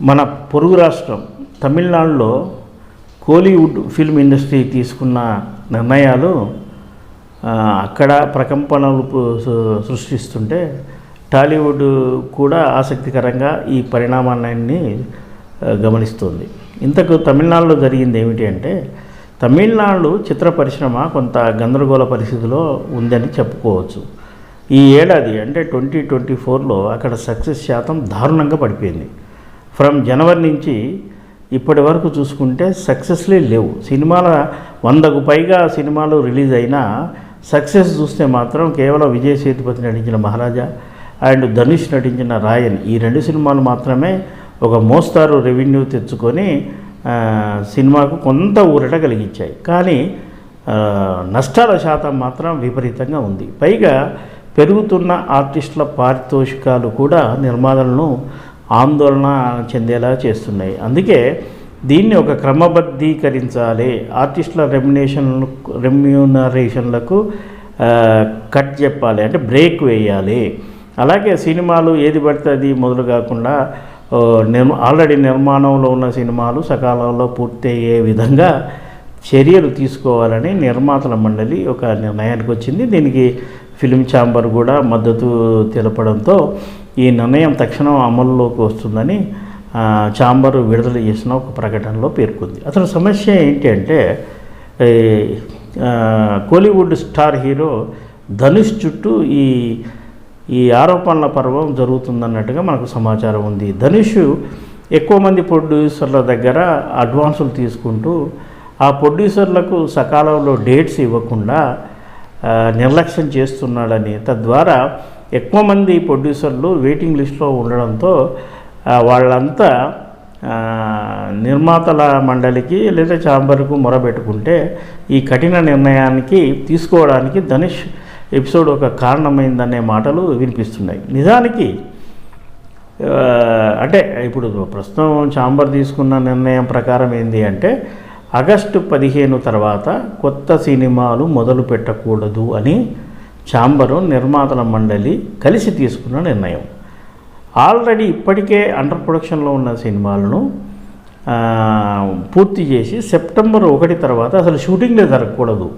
మన పొరుగు రాష్ట్రం తమిళనాడులో కోలీవుడ్ ఫిల్మ్ ఇండస్ట్రీ తీసుకున్న నిర్ణయాలు అక్కడ ప్రకంపనలు సృష్టిస్తుంటే టాలీవుడ్ కూడా ఆసక్తికరంగా ఈ పరిణామాన్ని గమనిస్తుంది. ఇంతకు తమిళనాడులో జరిగింది ఏమిటి అంటే తమిళనాడు చిత్ర పరిశ్రమ కొంత గందరగోళ పరిస్థితిలో ఉందని చెప్పుకోవచ్చు. ఈ ఏడాది అంటే ట్వంటీ ట్వంటీ ఫోర్లో అక్కడ సక్సెస్ శాతం దారుణంగా పడిపోయింది. ఫ్రమ్ జనవరి నుంచి ఇప్పటి వరకు చూసుకుంటే సక్సెస్లే లేవు. సినిమాల వందకు పైగా సినిమాలు రిలీజ్ అయినా సక్సెస్ చూస్తే మాత్రం కేవలం విజయ్ సేతుపతి నటించిన మహారాజా అండ్ ధనుష్ నటించిన రాయన్ ఈ రెండు సినిమాలు మాత్రమే ఒక మోస్తారు రెవెన్యూ తెచ్చుకొని సినిమాకు కొంత ఊరట కలిగించాయి. కానీ నష్టాల శాతం మాత్రం విపరీతంగా ఉంది. పైగా పెరుగుతున్న ఆర్టిస్టుల పారితోషికాలు కూడా నిర్మాతలను ఆందోళన చెందేలా చేస్తున్నాయి. అందుకే దీన్ని ఒక క్రమబద్ధీకరించాలి. ఆర్టిస్టుల రెమ్యునేషన్ రెమ్యూనరేషన్లకు కట్ చెప్పాలి. అంటే బ్రేక్ వేయాలి. అలాగే సినిమాలు ఏది పడితే అది మొదలు కాకుండా నిర్మ ఆల్రెడీ నిర్మాణంలో ఉన్న సినిమాలు సకాలంలో పూర్తయ్యే విధంగా చర్యలు తీసుకోవాలని నిర్మాతల మండలి ఒక నిర్ణయానికి వచ్చింది. దీనికి ఫిలిం ఛాంబర్ కూడా మద్దతు తెలపడంతో ఈ నిర్ణయం తక్షణం అమల్లోకి వస్తుందని చాంబర్ ఛాంబర్ విడుదల చేసిన ఒక ప్రకటనలో పేర్కొంది. అసలు సమస్య ఏంటి అంటే కోలీవుడ్ స్టార్ హీరో ధనుష్ చుట్టూ ఈ ఈ ఆరోపణల పర్వం జరుగుతుందన్నట్టుగా మనకు సమాచారం ఉంది. ధనుష్ ఎక్కువ మంది ప్రొడ్యూసర్ల దగ్గర అడ్వాన్సులు తీసుకుంటూ ఆ ప్రొడ్యూసర్లకు సకాలంలో డేట్స్ ఇవ్వకుండా నిర్లక్ష్యం చేస్తున్నాడని తద్వారా ఎక్కువ మంది ప్రొడ్యూసర్లు వెయిటింగ్ లిస్ట్లో ఉండడంతో వాళ్ళంతా నిర్మాతల మండలికి లేదా ఛాంబర్కు మొరబెట్టుకుంటే ఈ కఠిన నిర్ణయానికి తీసుకోవడానికి ధనుష్ ఎపిసోడ్ ఒక కారణమైందనే మాటలు వినిపిస్తున్నాయి. నిజానికి అంటే ఇప్పుడు ప్రస్తుతం ఛాంబర్ తీసుకున్న నిర్ణయం ప్రకారం ఏంది అంటే ఆగస్టు పదిహేను తర్వాత కొత్త సినిమాలు మొదలు పెట్టకూడదు అని ఛాంబరు నిర్మాతల మండలి కలిసి తీసుకున్న నిర్ణయం. ఆల్రెడీ ఇప్పటికే అండర్ ప్రొడక్షన్లో ఉన్న సినిమాలను పూర్తి చేసి సెప్టెంబర్ ఒకటి తర్వాత అసలు షూటింగ్లే జరగకూడదు.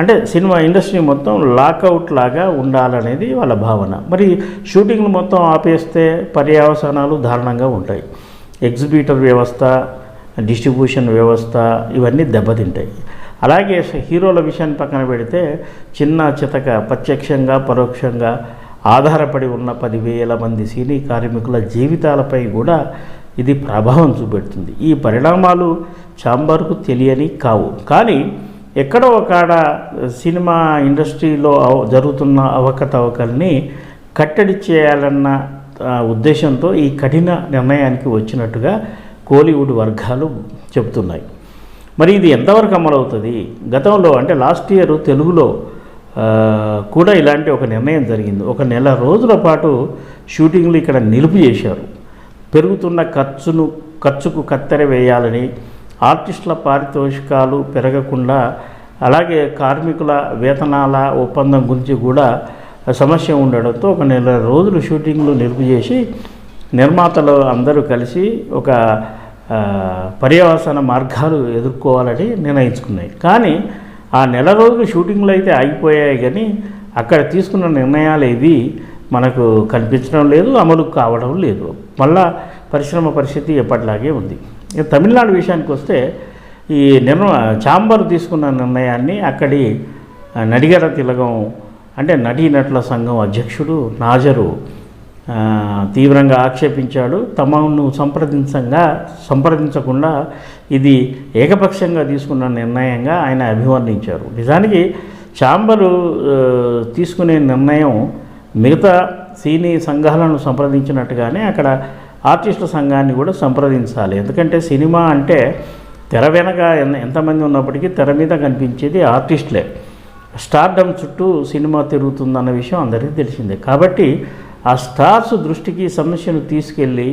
అంటే సినిమా ఇండస్ట్రీ మొత్తం లాకౌట్ లాగా ఉండాలనేది వాళ్ళ భావన. మరి షూటింగ్లు మొత్తం ఆపేస్తే పర్యవసానాలు దారుణంగా ఉంటాయి. ఎగ్జిబిటర్ వ్యవస్థ డిస్ట్రిబ్యూషన్ వ్యవస్థ ఇవన్నీ దెబ్బతింటాయి. అలాగే హీరోల విషయాన్ని పక్కన పెడితే చిన్న చితక ప్రత్యక్షంగా పరోక్షంగా ఆధారపడి ఉన్న పదివేల మంది సినీ కార్మికుల జీవితాలపై కూడా ఇది ప్రభావం చూపెడుతుంది. ఈ పరిణామాలు చాంబర్కు తెలియని కావు. కానీ ఎక్కడో ఒకడ సినిమా ఇండస్ట్రీలో అవ- జరుగుతున్న అవకతవకల్ని కట్టడి చేయాలన్న ఉద్దేశంతో ఈ కఠిన నిర్ణయానికి వచ్చినట్టుగా కోలీవుడ్ వర్గాలు చెబుతున్నాయి మరి ఇది ఎంతవరకు అమలవుతుంది? గతంలో అంటే లాస్ట్ ఇయర్ తెలుగులో కూడా ఇలాంటి ఒక నిర్ణయం జరిగింది. ఒక నెల రోజుల పాటు షూటింగ్లు ఇక్కడ నిలుపు చేశారు. పెరుగుతున్న ఖర్చును ఖర్చుకు కత్తెర వేయాలని ఆర్టిస్టుల పారితోషికాలు పెరగకుండా అలాగే కార్మికుల వేతనాల ఒప్పందం గురించి కూడా సమస్య ఉండడంతో ఒక నెల రోజులు షూటింగ్లు నిలుపు చేసి నిర్మాతలు అందరూ కలిసి ఒక పర్యవసాన మార్గాలు ఎదుర్కోవాలని నిర్ణయించుకున్నాయి. కానీ ఆ నెల రోజులు షూటింగ్లు అయితే ఆగిపోయాయి కానీ అక్కడ తీసుకున్న నిర్ణయాలు ఏవి మనకు కనిపించడం లేదు అమలు కావడం లేదు. మళ్ళా పరిశ్రమ పరిస్థితి ఎప్పటిలాగే ఉంది. ఇక తమిళనాడు విషయానికి వస్తే ఈ నిర్మ చాంబర్ తీసుకున్న నిర్ణయాన్ని అక్కడి నడిగర తిలగం అంటే నటీనటుల సంఘం అధ్యక్షుడు నాజరు తీవ్రంగా ఆక్షేపించాడు. తమను సంప్రదించంగా సంప్రదించకుండా ఇది ఏకపక్షంగా తీసుకున్న నిర్ణయంగా ఆయన అభివర్ణించారు. నిజానికి చాంబరు తీసుకునే నిర్ణయం మిగతా సినీ సంఘాలను సంప్రదించినట్టుగానే అక్కడ ఆర్టిస్టుల సంఘాన్ని కూడా సంప్రదించాలి. ఎందుకంటే సినిమా అంటే తెర వెనక ఎంతమంది ఉన్నప్పటికీ తెర మీద కనిపించేది ఆర్టిస్టులే. స్టార్డమ్ చుట్టూ సినిమా తిరుగుతుందన్న విషయం అందరికీ తెలిసిందే. కాబట్టి ఆ స్టార్స్ దృష్టికి సమస్యను తీసుకెళ్ళి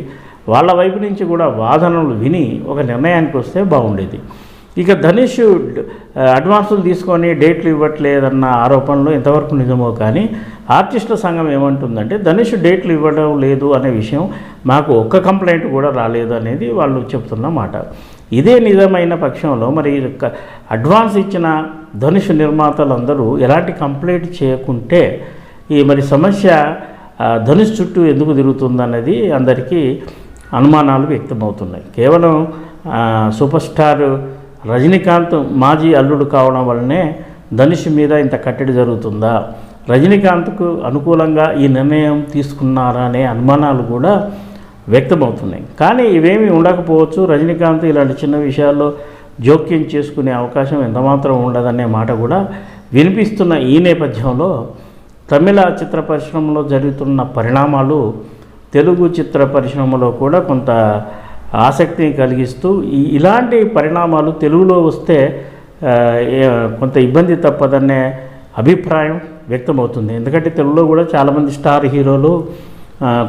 వాళ్ళ వైపు నుంచి కూడా వాదనలు విని ఒక నిర్ణయానికి వస్తే బాగుండేది. ఇక ధనుష్ అడ్వాన్సులు తీసుకొని డేట్లు ఇవ్వట్లేదన్న ఆరోపణలు ఎంతవరకు నిజమో కానీ ఆర్టిస్టుల సంఘం ఏమంటుందంటే ధనుష్ డేట్లు ఇవ్వడం లేదు అనే విషయం మాకు ఒక్క కంప్లైంట్ కూడా రాలేదు అనేది వాళ్ళు చెప్తున్న మాట. ఇదే నిజమైన పక్షంలో మరి అడ్వాన్స్ ఇచ్చిన ధనుష్ నిర్మాతలందరూ ఎలాంటి కంప్లైంట్ చేయకుంటే ఈ మరి సమస్య ధనుష్ చుట్టూ ఎందుకు తిరుగుతుందన్నది అందరికీ అనుమానాలు వ్యక్తమవుతున్నాయి. కేవలం సూపర్ స్టార్ రజనీకాంత్ మాజీ అల్లుడు కావడం వల్లనే ధనుష్ మీద ఇంత కట్టడి జరుగుతుందా? రజనీకాంత్కు అనుకూలంగా ఈ నిర్ణయం తీసుకున్నారా అనే అనుమానాలు కూడా వ్యక్తమవుతున్నాయి. కానీ ఇవేమీ ఉండకపోవచ్చు. రజనీకాంత్ ఇలాంటి చిన్న విషయాల్లో జోక్యం చేసుకునే అవకాశం ఎంతమాత్రం ఉండదనే మాట కూడా వినిపిస్తున్న ఈ నేపథ్యంలో తమిళ చిత్ర పరిశ్రమలో జరుగుతున్న పరిణామాలు తెలుగు చిత్ర పరిశ్రమలో కూడా కొంత ఆసక్తిని కలిగిస్తూ ఈ ఇలాంటి పరిణామాలు తెలుగులో వస్తే కొంత ఇబ్బంది తప్పదనే అభిప్రాయం వ్యక్తమవుతుంది. ఎందుకంటే తెలుగులో కూడా చాలామంది స్టార్ హీరోలు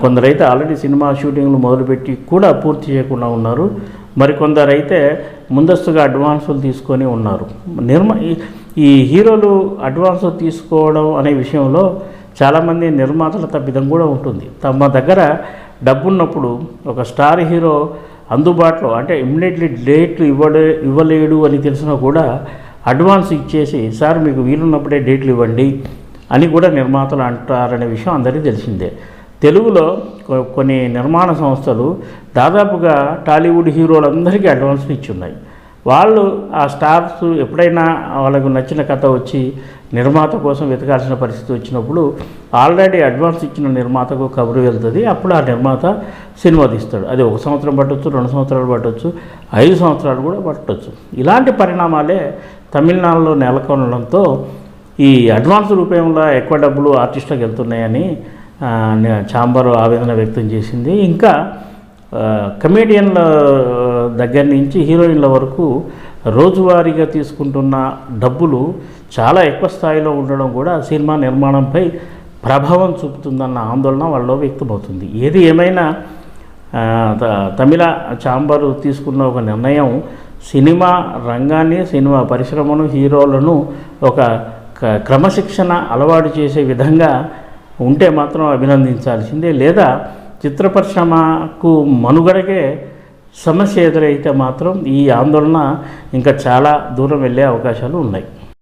కొందరైతే ఆల్రెడీ సినిమా షూటింగ్లు మొదలుపెట్టి కూడా పూర్తి చేయకుండా ఉన్నారు. మరికొందరైతే ముందస్తుగా అడ్వాన్సులు తీసుకొని ఉన్నారు. నిర్మ ఈ- హీరోలు అడ్వాన్స్ తీసుకోవడం అనే విషయంలో చాలామంది నిర్మాతల తప్పిదం కూడా ఉంటుంది. తమ దగ్గర డబ్బున్నప్పుడు ఒక స్టార్ హీరో అందుబాటులో అంటే ఇమ్మీడియట్లీ డేట్లు ఇవ్వడే ఇవ్వలేడు అని తెలిసినా కూడా అడ్వాన్స్ ఇచ్చేసి సార్ మీకు వీలున్నప్పుడే డేట్లు ఇవ్వండి అని కూడా నిర్మాతలు అంటారనే విషయం అందరికీ తెలిసిందే. తెలుగులో కొన్ని నిర్మాణ సంస్థలు దాదాపుగా టాలీవుడ్ హీరోలందరికీ అడ్వాన్స్ ఇచ్చి ఉన్నాయి వాళ్ళు ఆ స్టార్స్ ఎప్పుడైనా వాళ్ళకు నచ్చిన కథ వచ్చి నిర్మాత కోసం వెతకాల్సిన పరిస్థితి వచ్చినప్పుడు ఆల్రెడీ అడ్వాన్స్ ఇచ్చిన నిర్మాతకు కబురు వెళ్తుంది. అప్పుడు ఆ నిర్మాత సినిమా తీస్తాడు. అది ఒక సంవత్సరం పట్టొచ్చు రెండు సంవత్సరాలు పట్టవచ్చు ఐదు సంవత్సరాలు కూడా పట్టవచ్చు ఇలాంటి పరిణామాలే తమిళనాడులో నెలకొనడంతో ఈ అడ్వాన్స్ రూపంలో ఎక్కువ డబ్బులు ఆర్టిస్టులకు వెళ్తున్నాయని ఛాంబర్ ఆవేదన వ్యక్తం చేసింది. ఇంకా ఆ, కమేడియన్ల దగ్గర నుంచి హీరోయిన్ల వరకు రోజువారీగా తీసుకుంటున్న డబ్బులు చాలా ఎక్కువ స్థాయిలో ఉండడం కూడా సినిమా నిర్మాణంపై ప్రభావం చూపుతుందన్న ఆందోళన వాళ్ళలో వ్యక్తమవుతుంది. ఏది ఏమైనా త- తమిళ ఛాంబరు తీసుకున్న ఒక నిర్ణయం సినిమా రంగాన్ని సినిమా పరిశ్రమను హీరోలను ఒక క- క్రమశిక్షణ అలవాటు చేసే విధంగా ఉంటే మాత్రం అభినందించాల్సిందే. లేదా చిత్ర పరిశ్రమకు మనుగడకే సమస్య ఎదురైతే మాత్రం ఈ ఆందోళన ఇంకా చాలా దూరం వెళ్ళే అవకాశాలు ఉన్నాయి.